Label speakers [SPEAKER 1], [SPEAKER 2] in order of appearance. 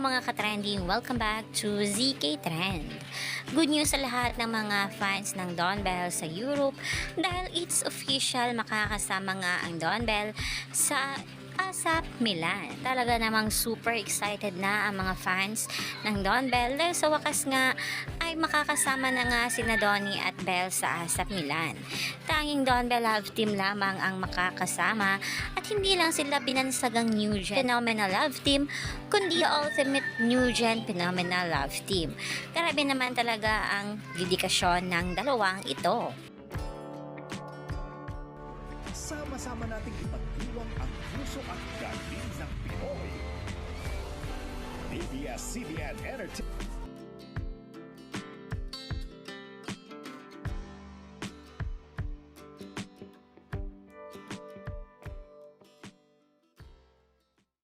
[SPEAKER 1] mga katrending, welcome back to ZK Trend. Good news sa lahat ng mga fans ng Don Bell sa Europe dahil it's official makakasama nga ang Don Bell sa ASAP Milan. Talaga namang super excited na ang mga fans ng Don Bell dahil sa wakas nga ay makakasama na nga sina Donnie at Bell sa ASAP Milan. Tanging Don Bell Love Team lamang ang makakasama at hindi lang sila binansagang New Gen Phenomenal Love Team kundi Ultimate New Gen Phenomenal Love Team. Grabe naman talaga ang dedikasyon ng dalawang ito.
[SPEAKER 2] Sama-sama nating ipagdiwang ang puso at galing ng Pinoy. PBS-CBN Entertainment.